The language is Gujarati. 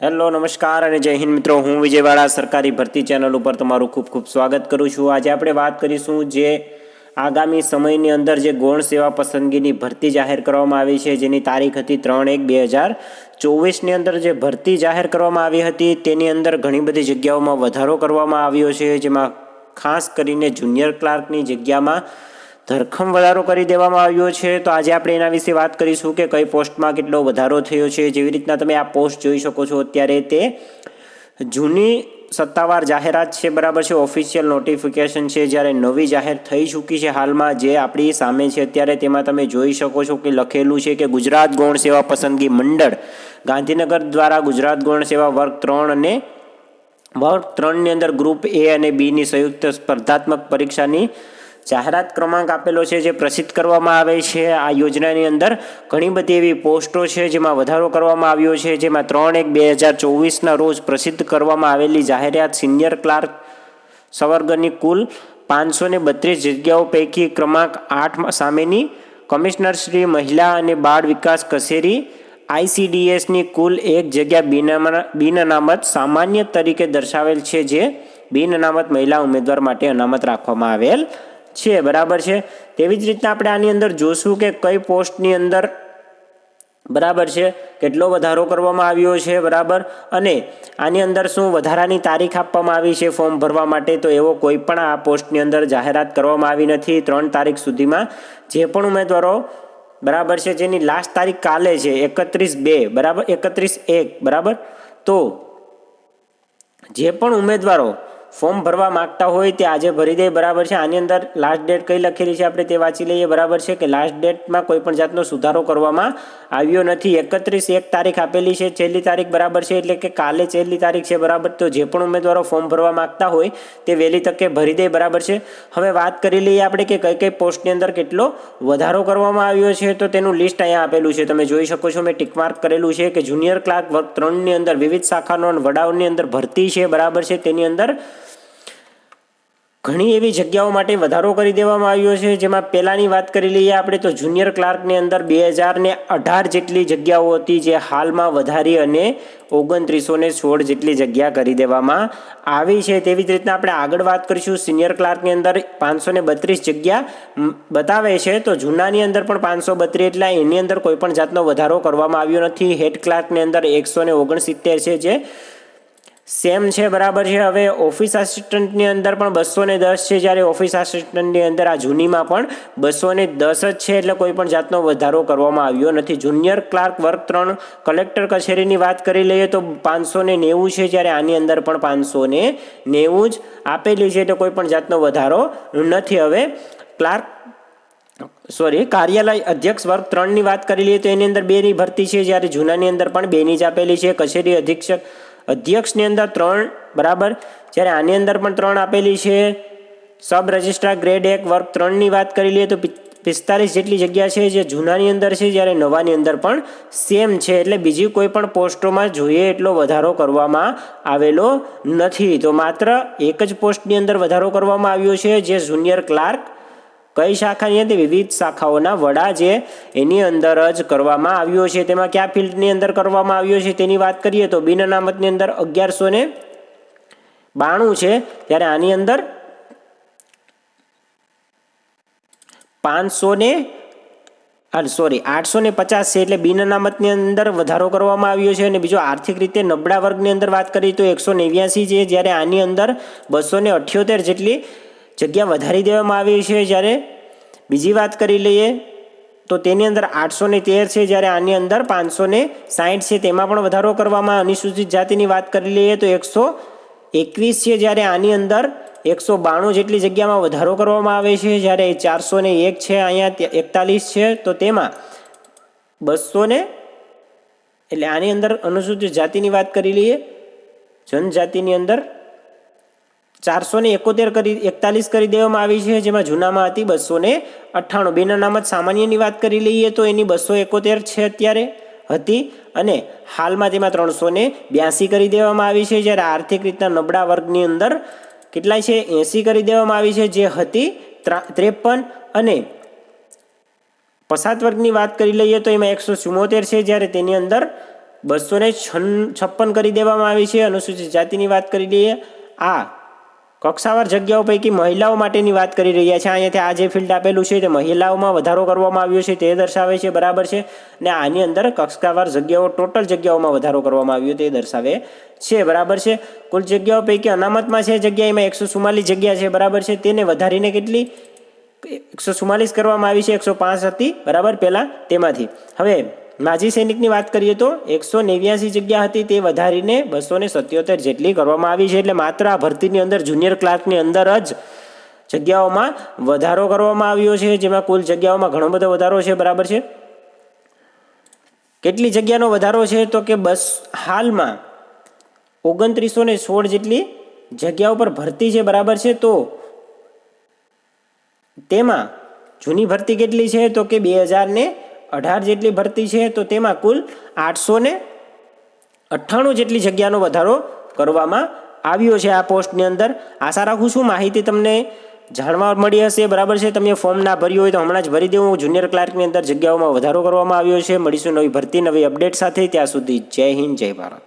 હેલો, નમસ્કાર અને જય હિન્દ મિત્રો. હું વિજયવાડા સરકારી ભરતી ચેનલ ઉપર તમારું ખૂબ ખૂબ સ્વાગત કરું છું. આજે આપણે વાત કરીશું જે આગામી સમયની અંદર જે ગૌણ સેવા પસંદગીની ભરતી જાહેર કરવામાં આવી છે, જેની તારીખ હતી ત્રણ એક બે હજાર ચોવીસની અંદર જે ભરતી જાહેર કરવામાં આવી હતી, તેની અંદર ઘણી બધી જગ્યાઓમાં વધારો કરવામાં આવ્યો છે, જેમાં ખાસ કરીને જુનિયર ક્લાર્કની જગ્યામાં ધરખમ વધારો કરી દેવામાં આવ્યો છે. તો આજે આપણે એના વિશે વાત કરીશું કે કઈ પોસ્ટમાં કેટલો વધારો થયો છે. જેવી રીતના તમે આ પોસ્ટ જોઈ શકો છો. અત્યારે તે જૂની સત્તાવાર જાહેરાત છે. બરાબર છે. ઓફિશિયલ નોટિફિકેશન છે. જ્યારે નવી જાહેર થઈ ચૂકી છે હાલમાં જે આપણી સામે છે. અત્યારે તેમાં તમે જોઈ શકો છો કે લખેલું છે કે ગુજરાત ગૌણ સેવા પસંદગી મંડળ ગાંધીનગર દ્વારા ગુજરાત ગૌણ સેવા વર્ગ ત્રણ અને વર્ગ ત્રણની અંદર ગ્રુપ એ અને બીની સંયુક્ત સ્પર્ધાત્મક પરીક્ષાની જાહેરાત ક્રમાંક આપેલો છે જે પ્રસિદ્ધ કરવામાં આવે છે. આ યોજનાની અંદર ઘણી બધી એવી પોસ્ટો છે જેમાં વધારો કરવામાં આવ્યો છે, જેમાં ત્રણ એક બે હજાર ચોવીસના રોજ પ્રસિદ્ધ કરવામાં આવેલી જાહેરાત સિનિયર ક્લાર્ક સવર્ગની કુલ પાંચસો ને બત્રીસ જગ્યાઓ પૈકી ક્રમાંક આઠ સામેની કમિશનર શ્રી મહિલા અને બાળ વિકાસ કચેરી આઈસીડીએસની કુલ એક જગ્યા બિનમા બિન અનામત સામાન્ય તરીકે દર્શાવેલ છે, જે બિન અનામત મહિલા ઉમેદવાર માટે અનામત રાખવામાં આવેલ છે, બરાબર છે? તેવી જ રીતના આપણે આની અંદર જોશું કે કઈ પોસ્ટની અંદર બરાબર છે, કેટલો વધારો કરવામાં આવ્યો છે, બરાબર? અને આની અંદર શું વધારાની તારીખ આપવામાં આવી છે ફોર્મ ભરવા માટે? તો એવો કોઈ પણ આ પોસ્ટની અંદર જાહેરાત કરવામાં આવી નથી ત્રણ તારીખ સુધીમાં. જે પણ ઉમેદવારો બરાબર છે, જેની લાસ્ટ તારીખ કાલે છે, એકત્રીસ બે, બરાબર? એકત્રીસ એક, બરાબર? તો જે પણ ઉમેદવારો ફોર્મ ભરવા માંગતા હોય તે આજે ભરી દે, બરાબર છે? આની અંદર લાસ્ટ ડેટ કઈ લખેલી છે આપણે તે વાંચી લઈએ, બરાબર છે? કે લાસ્ટ ડેટમાં કોઈ પણ જાતનો સુધારો કરવામાં આવ્યો નથી. એકત્રીસ એક તારીખ આપેલી છે, છેલ્લી તારીખ બરાબર છે, એટલે કે કાલે છેલ્લી તારીખ છે, બરાબર? તો જે પણ ઉમેદવારો ફોર્મ ભરવા માંગતા હોય તે વહેલી તકે ભરી દે, બરાબર છે? હવે વાત કરી લઈએ આપણે કે કઈ કઈ પોસ્ટની અંદર કેટલો વધારો કરવામાં આવ્યો છે, તો તેનું લિસ્ટ અહીંયા આપેલું છે. તમે જોઈ શકો છો, મેં ટિકમાર્ક કરેલું છે કે જુનિયર ક્લાર્ક વર્ગ ત્રણની અંદર વિવિધ શાખાનો વડાઓની અંદર ભરતી છે, બરાબર છે? તેની અંદર ઘણી એવી જગ્યાઓ માટે વધારો કરી દેવામાં આવ્યો છે. જેમાં પહેલાંની વાત કરી લઈએ આપણે તો જુનિયર ક્લાર્કની અંદર બે હજાર ને અઢાર જેટલી જગ્યાઓ હતી જે હાલમાં વધારી અને ઓગણત્રીસો ને સોળ જેટલી જગ્યા કરી દેવામાં આવી છે. તેવી જ રીતના આપણે આગળ વાત કરીશું. સિનિયર ક્લાર્કની અંદર પાંચસો બત્રીસ જગ્યા બતાવે છે. તો જૂનાની અંદર પણ પાંચસો બત્રીસ, એટલે એની અંદર કોઈપણ જાતનો વધારો કરવામાં આવ્યો નથી. હેડ ક્લાર્કની અંદર એકસો ને ઓગણસિત્તેર છે જે સેમ છે, બરાબર છે. હવે ઓફિસ આસિસ્ટન્ટની અંદર પણ બસો ને દસ છે, જ્યારે ઓફિસ આસિસ્ટન્ટની અંદર આ જૂનીમાં પણ બસો ને દસ જ છે, એટલે કોઈ પણ જાતનો વધારો કરવામાં આવ્યો નથી. જુનિયર ક્લાર્ક વર્ગ ત્રણ, કલેક્ટર કચેરીની વાત કરી લઈએ તો પાંચસો ને નેવું છે, જ્યારે આની અંદર પણ પાંચસો ને નેવું જ આપેલી છે, એટલે કોઈ પણ જાતનો વધારો નથી. હવે ક્લાર્ક, સોરી, કાર્યાલય અધ્યક્ષ વર્ગ ત્રણની વાત કરી લઈએ તો એની અંદર બેની ભરતી છે, જ્યારે જૂનાની અંદર પણ બેની જ આપેલી છે. કચેરી અધિક્ષક અધ્યક્ષની અંદર ત્રણ, બરાબર? જ્યારે આની અંદર પણ ત્રણ આપેલી છે, સબ રજિસ્ટ્રાર ગ્રેડ એક, વર્ગ ત્રણની વાત કરી લઈએ તો પિસ્તાલીસ જેટલી જગ્યા છે જે જૂનાની અંદર છે, જ્યારે નવાની અંદર પણ સેમ છે. એટલે બીજી કોઈ પણ પોસ્ટોમાં જોઈએ એટલો વધારો કરવામાં આવેલો નથી. તો માત્ર એક જ પોસ્ટની અંદર વધારો કરવામાં આવ્યો છે, જે જુનિયર ક્લાર્ક કઈ શાખાની હતી? વિવિધ શાખાઓના વડા જે એની અંદર જ કરવામાં આવ્યો છે. તેમાં કયા ફિલ્ડની અંદર કરવામાં આવ્યો છે તેની વાત કરીએ તો બિન અનામતની અંદર અગિયારસો ને બાણું છે. ત્યારે આની અંદર પાંચસો ને સોરી, આઠસો ને પચાસ છે એટલે બિન અનામતની અંદર વધારો કરવામાં આવ્યો છે. અને બીજો આર્થિક રીતે નબળા વર્ગની અંદર વાત કરીએ તો એકસો નેવ્યાસી છે. જ્યારે આની અંદર બસો ને અઠ્યોતેર જેટલી જગ્યા વધારી દેવામાં આવી છે જ્યારે બીજી વાત કરી લઈએ તો તેની અંદર આઠસો ને તેર છે જ્યારે આની અંદર પાંચસો ને સાહીઠ છે તેમાં પણ વધારો કરવામાં અનુસૂચિત જાતિની વાત કરી લઈએ તો એકસો એકવીસ છે જ્યારે આની અંદર એકસો બાણું જેટલી જગ્યામાં વધારો કરવામાં આવે છે જ્યારે ચારસો ને એક છે, અહીંયા એકતાલીસ છે, તો તેમાં બસો ને એટલે આની અંદર અનુસૂચિત જાતિની વાત કરી લઈએ. જનજાતિની અંદર ચારસો ને એકોતેર કરી, એકતાલીસ કરી દેવામાં આવી છે, જેમાં જૂનામાં હતી બસો ને અઠ્ઠાણું. બેન અનામત સામાન્યની વાત કરી લઈએ તો એની બસો એકોતેર છે અત્યારે હતી અને હાલમાં તેમાં ત્રણસો ને બ્યાસી કરી દેવામાં આવી છે, જ્યારે આર્થિક રીતના નબળા વર્ગની અંદર કેટલાય છે, એંસી કરી દેવામાં આવી છે, જે હતી ત્રેપન અને પસાત વર્ગની વાત કરી લઈએ તો એમાં એકસો ચુમ્મોતેર છે, જ્યારે તેની અંદર બસો ને છપ્પન કરી દેવામાં આવી છે. અનુસૂચિત જાતિની વાત કરી લઈએ, આ કક્ષાવાર જગ્યાઓ પૈકી મહિલાઓ માટેની વાત કરી રહ્યા છે. અહીંયાથી આ જે ફિલ્ડ આપેલું છે તે મહિલાઓમાં વધારો કરવામાં આવ્યો છે તે દર્શાવે છે, બરાબર છે? ને આની અંદર કક્ષાવાર જગ્યાઓ ટોટલ જગ્યાઓમાં વધારો કરવામાં આવ્યો તે દર્શાવે છે, બરાબર છે? કુલ જગ્યાઓ પૈકી અનામતમાં છે જગ્યા એમાં એકસો ચુમ્માલીસ જગ્યા છે, બરાબર છે? તેને વધારીને કેટલી? એકસો ચુમ્માલીસ કરવામાં આવી છે, એકસો પાંચ હતી, બરાબર? પહેલાં તેમાંથી. હવે માજી સૈનિકની વાત કરીએ તો એકસો નેવ્યાસી જગ્યા હતી તે વધારીને બસો ને સત્યોતેર જેટલી કરવામાં આવી છે એટલે માત્ર આ ભરતીની અંદર જુનિયર ક્લાર્કની અંદર જ જગ્યાઓમાં વધારો કરવામાં આવ્યો છે, જેમાં કુલ જગ્યાઓમાં ઘણો બધો વધારો છે, બરાબર છે? કેટલી જગ્યાનો વધારો છે તો કે બસ હાલમાં ઓગણત્રીસો ને સોળ જેટલી જગ્યાઓ પર ભરતી છે, બરાબર છે? તો તેમાં જૂની ભરતી કેટલી છે? તો કે બે હજાર ને અઢાર જેટલી ભરતી છે, તો તેમાં કુલ આઠસો ને અઠ્ઠાણું જેટલી જગ્યાનો વધારો કરવામાં આવ્યો છે આ પોસ્ટની અંદર. આશા રાખું છું માહિતી તમને જાણવા મળી હશે. બરાબર છે, તમે ફોર્મ ના ભર્યું હોય તો હમણાં જ ભરી દેવું. જુનિયર ક્લાર્કની અંદર જગ્યાઓમાં વધારો કરવામાં આવ્યો છે. મળીશું નવી ભરતી, નવી અપડેટ સાથે. ત્યાં સુધી જય હિન્દ, જય ભારત.